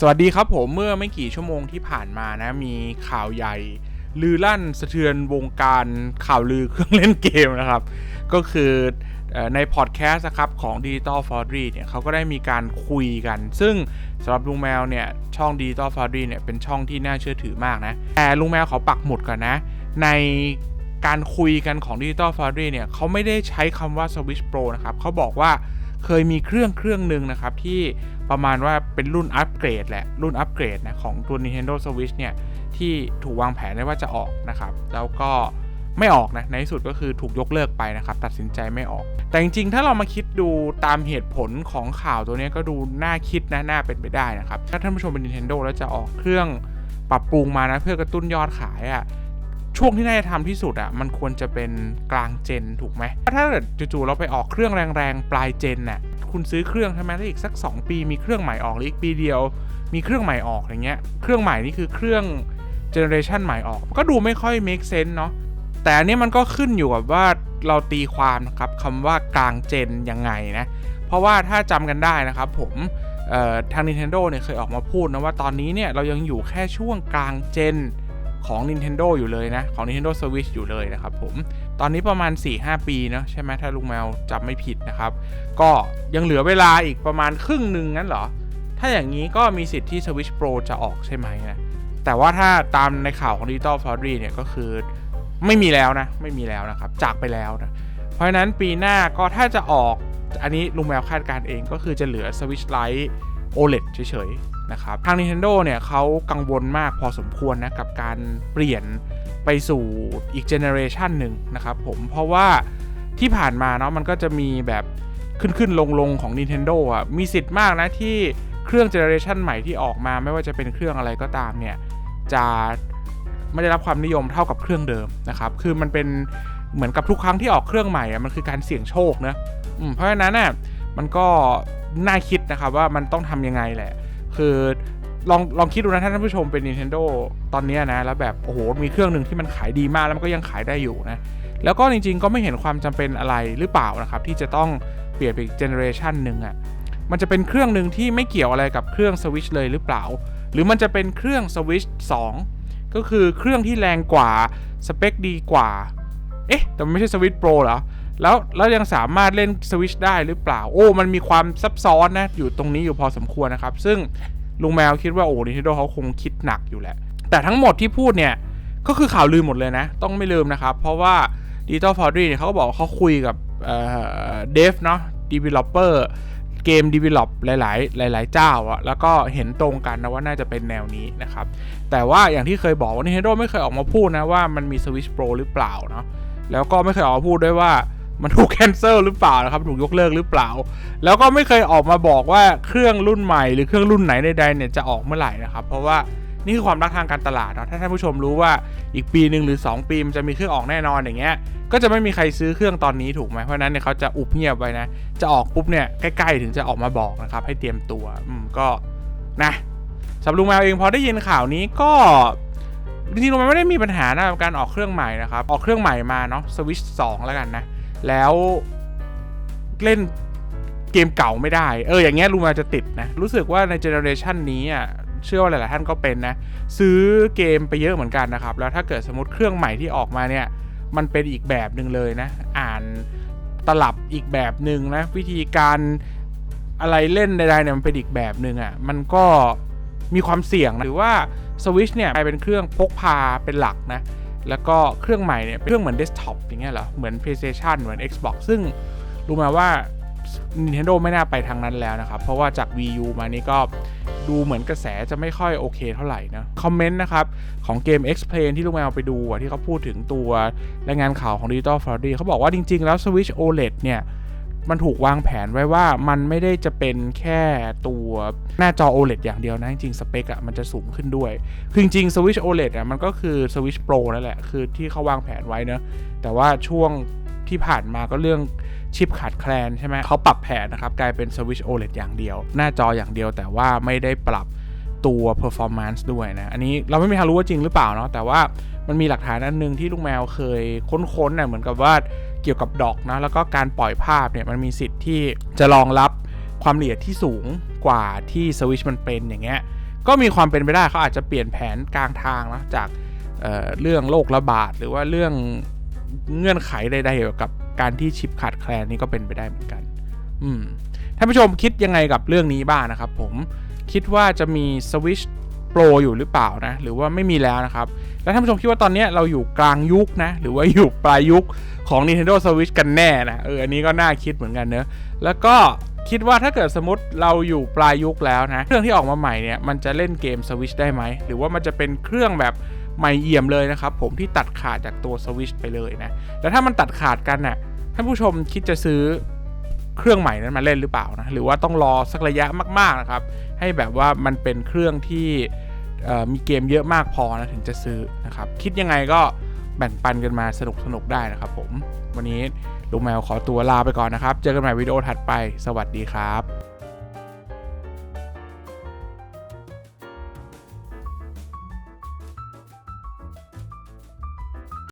สวัสดีครับผมเมื่อไม่กี่ชั่วโมงที่ผ่านมานะ มีข่าวใหญ่ลือลั่นสะเทือนวงการข่าวลือเครื่องเล่นเกมนะครับ ก็คือในพอดแคสต์ครับของ Digital Foundry เนี่ยเขาก็ได้มีการคุยกัน ซึ่งสำหรับลุงแมวเนี่ยช่อง Digital Foundry เนี่ยเป็นช่องที่น่าเชื่อถือมากนะ แต่ลุงแมวเขาปักหมุดกันนะ ในการคุยกันของ Digital Foundry เนี่ยเขาไม่ได้ใช้คำว่า Switch Pro นะครับเขาบอกว่า เคยมีเครื่องเครื่องหนึ่งนะครับที่ประมาณว่าเป็นรุ่นอัปเกรดแหละ รุ่นอัปเกรดนะของตัว Nintendo Switch เนี่ย ที่ถูกวางแผนไว้ว่าจะออกนะครับ แล้วก็ไม่ออกนะ ในที่สุดก็คือถูกยกเลิกไปนะครับ ตัดสินใจไม่ออก แต่จริงๆ ถ้าเรามาคิดดูตามเหตุผลของข่าวตัวนี้ก็ดูน่าคิดนะน่าเป็นไปได้นะครับ ถ้าท่านผู้ชมเป็น Nintendo แล้วจะออกเครื่องปรับปรุงมานะเพื่อกระตุ้นยอดขายอะ่ะ ช่วงที่น่าจะทำที่สุดอะ่ะมันควรจะเป็นกลางเจนถูกไหมถ้าเกิดจู่ๆเราไปออกเครื่องแรงๆ ปลายเจนน่ะคุณซื้อเครื่องใช่ไหมแล้วอีกสัก 2 ปีมีเครื่องใหม่ออกหรืออีกปีเดียว มีเครื่องใหม่ออกอย่างเงี้ยเครื่องใหม่นี่คือเครื่องเจเนอเรชันใหม่ออกก็ดูไม่ค่อย make sense เนาะแต่อันนี้มันก็ขึ้นอยู่กับว่าเราตีความนะครับคำว่ากลางเจนยังไงนะเพราะว่าถ้าจำกันได้นะครับผมทาง Nintendo เนี่ยเคยออกมาพูดนะว่าตอนนี้เนี่ยเรายังอยู่แค่ช่วงกลางเจน ของ Nintendo อยู่เลยนะ ของ Nintendo Switch อยู่เลยนะครับผม ตอนนี้ประมาณ 4-5 ปีเนาะใช่ไหมถ้าลุงแมวจำไม่ผิดนะครับ ก็ยังเหลือเวลาอีกประมาณครึ่งหนึ่งงั้นเหรอ ถ้าอย่างนี้ก็มีสิทธิ์ที่ Switch Pro จะออกใช่ไหมนะแต่ว่าถ้าตามในข่าวของ Digital Foundry เนี่ยก็คือไม่มีแล้วนะ ไม่มีแล้วนะครับ จากไปแล้วนะ เพราะฉะนั้นปีหน้าก็ถ้าจะออก อันนี้ลุงแมวคาดการณ์เองก็คือจะเหลือ Switch Lite OLED เฉยๆนะครับทาง Nintendo เนี่ยเขากังวลมากพอสมควรนะกับการเปลี่ยนไปสู่อีกเจเนเรชันหนึ่งนะครับผมเพราะว่าที่ผ่านมาเนาะมันก็จะมีแบบขึ้นขึ้นลงลงๆของ Nintendo อะมีสิทธิ์มากนะที่เครื่องเจเนเรชันใหม่ที่ออกมาไม่ว่าจะเป็นเครื่องอะไรก็ตามเนี่ยจะไม่ได้รับความนิยมเท่ากับเครื่องเดิมนะครับคือมันเป็นเหมือนกับทุกครั้งที่ออกเครื่องใหม่อะมันคือการเสี่ยงโชคนะเพราะฉะนั้นน่ะ มันก็น่าคิดนะครับว่ามันต้องทำยังไงแหละ คือลองลองคิดดูนะถ้าท่านผู้ชมเป็น Nintendo ตอนนี้นะ แล้วแบบ โอ้โห มีเครื่องหนึ่งที่มันขายดีมากแล้วมันก็ยังขายได้อยู่นะ แล้วก็จริงๆก็ไม่เห็นความจำเป็นอะไรหรือเปล่านะครับ ที่จะต้องเปลี่ยนไปอีกเจเนอเรชันหนึ่งอะ่ะมันจะเป็นเครื่องหนึ่งที่ไม่เกี่ยวอะไรกับเครื่อง Switch เลยหรือเปล่า หรือมันจะเป็นเครื่อง Switch 2 ก็คือเครื่องที่แรงกว่าสเปคดีกว่า เอ๊ะ แต่มันไม่ใช่ Switch Pro เหรอ แล้วแล้วยังสามารถเล่น Switch ได้หรือเปล่า โอ้ มันมีความซับซ้อนนะ อยู่ตรงนี้อยู่พอสมควรนะครับ ซึ่งลุงแมวคิดว่าโอ้ Nintendo เขาคงคิดหนักอยู่แหละ แต่ทั้งหมดที่พูดเนี่ย ก็คือข่าวลืมหมดเลยนะ ต้องไม่ลืมนะครับ เพราะว่า Digital Foundry เนี่ยเขาก็บอกเขาคุยกับเดฟเนาะ developer เกม develop หลาย ๆ หลาย ๆ เจ้าอะแล้วก็เห็นตรงกันนะว่าน่าจะเป็นแนวนี้นะครับ แต่ว่าอย่างที่เคยบอกว่า Nintendo ไม่เคยออกมาพูดนะว่ามันมี Switch Pro หรือเปล่าเนาะแล้วก็ไม่เคยออกมาพูดด้วยว่า มันถูก cancel หรือเปล่านะครับ ถูกยกเลิกหรือเปล่า แล้วก็ไม่เคยออกมาบอกว่าเครื่องรุ่นใหม่หรือเครื่องรุ่นไหนใดๆเนี่ยจะออกเมื่อไหร่นะครับ เพราะว่านี่คือความรักทางการตลาดเนาะถ้าท่านผู้ชมรู้ว่าอีกปีหนึ่งหรือ 2 ปีมันจะมีเครื่องออกแน่นอนอย่างเงี้ย ก็จะไม่มีใครซื้อเครื่องตอนนี้ถูกไหมเพราะนั้นเนี่ยเขาจะอุบเงียบไว้นะ จะออกปุ๊บเนี่ยใกล้ๆถึงจะออกมาบอกนะครับ ให้เตรียมตัว อืมก็นะสำหรับลุงแมวเองพอได้ยินข่าวนี้ก็จริงๆลุงแมวไม่ได้มีปัญหานะกับการออกเครื่องใหม่นะครับ ออกเครื่องใหม่มาเนาะสวิช2แล้วกันนะ แล้วเล่นเกมเก่าไม่ได้ เอออย่างเงี้ยลุงแมวจะติดนะ รู้สึกว่าในเจเนอเรชันนี้อะเชื่อว่าหลาย ๆ ท่านก็เป็นนะ ซื้อเกมไปเยอะเหมือนกันนะครับ แล้วถ้าเกิดสมมติเครื่องใหม่ที่ออกมาเนี่ย มันเป็นอีกแบบหนึ่งเลยนะ อ่านตลับอีกแบบหนึ่งนะ วิธีการอะไรเล่นใด ๆ เนี่ยมันเป็นอีกแบบหนึ่งอะ่ะ มันก็มีความเสี่ยงนะหรือว่า Switch เนี่ยกลายเป็นเครื่องพกพาเป็นหลักนะ แล้วก็เครื่องใหม่เนี่ยเป็นเครื่องเหมือนเดสก์ท็อปอย่างเงี้ยเหรอ เหมือน PlayStation เหมือน Xbox ซึ่งรู้มาว่า Nintendo ไม่น่าไปทางนั้นแล้วนะครับ เพราะว่าจาก Wii U มานี่ก็ดูเหมือนกระแสจะไม่ค่อยโอเคเท่าไหร่นะ คอมเมนต์นะครับ ของเกม Explain ที่ลุงแมวไปดูที่เขาพูดถึงตัวรายงานข่าวของ Digital Foundry เขาบอกว่าจริง ๆ แล้ว Switch OLED เนี่ย มันถูกวางแผนไว้ว่ามันไม่ได้จะเป็นแค่ตัวหน้าจอ OLED อย่างเดียวนะ จริงๆสเปคอะมันจะสูงขึ้นด้วย คือจริงๆ Switch OLED อะมันก็คือ Switch Pro นั่นแหละ คือที่เขาวางแผนไว้เนะ แต่ว่าช่วงที่ผ่านมาก็เรื่องชิปขาดแคลนใช่ไหมเขาปรับแผนนะครับ กลายเป็น Switch OLED อย่างเดียว หน้าจออย่างเดียวแต่ว่าไม่ได้ปรับตัว performance ด้วยนะ อันนี้เราไม่มีทางรู้ว่าจริงหรือเปล่าเนาะ แต่ว่ามันมีหลักฐานอันหนึงที่ลูกแมวเคยค้นๆน่ะเหมือนกับว่า กี่ยวกับดอกนะแล้วก็การปล่อยภาพเนี่ยมันมีสิทธิ์ที่จะรองรับความละเอียดที่สูงกว่าที่ Switch มันเป็นอย่างเงี้ยก็มีความเป็นไปได้เขาอาจจะเปลี่ยนแผนกลางทางนะจากเเรื่องโรคระบาดหรือว่าเรื่องเงื่อนไขใดๆเกี่ยวกับการที่ชิปขาดแคลนนี่ก็เป็นไปได้เหมือนกัน อืมท่านผู้ชมคิดยังไงกับเรื่องนี้บ้างนะครับผมคิดว่าจะมีสวิช Switch Pro อยู่หรือเปล่านะ หรือว่าไม่มีแล้วนะครับ แล้วท่านผู้ชมคิดว่าตอนนี้เราอยู่กลางยุคนะ หรือว่าอยู่ปลายยุคของ Nintendo Switch กันแน่นะเอออันนี้ก็น่าคิดเหมือนกันเนอะแล้วก็คิดว่าถ้าเกิดสมมติเราอยู่ปลายยุคแล้วนะ เครื่องที่ออกมาใหม่เนี่ยมันจะเล่นเกม Switch ได้ไหม หรือว่ามันจะเป็นเครื่องแบบใหม่เอี่ยมเลยนะครับ ผมที่ตัดขาดจากตัว Switch ไปเลยนะ แล้วถ้ามันตัดขาดกันน่ะท่านผู้ชมคิดจะซื้อ เครื่องใหม่นั้นมาเล่นหรือเปล่านะหรือว่าต้องรอสักระยะมากๆนะครับ ให้แบบว่ามันเป็นเครื่องที่มีเกมเยอะมากพอนะถึงจะซื้อนะครับ คิดยังไงก็แบ่งปันกันมาสนุกสนุกได้นะครับผม วันนี้ลุงแมวขอตัวลาไปก่อนนะครับ เจอกันใหม่วิดีโอถัดไป สวัสดีครับ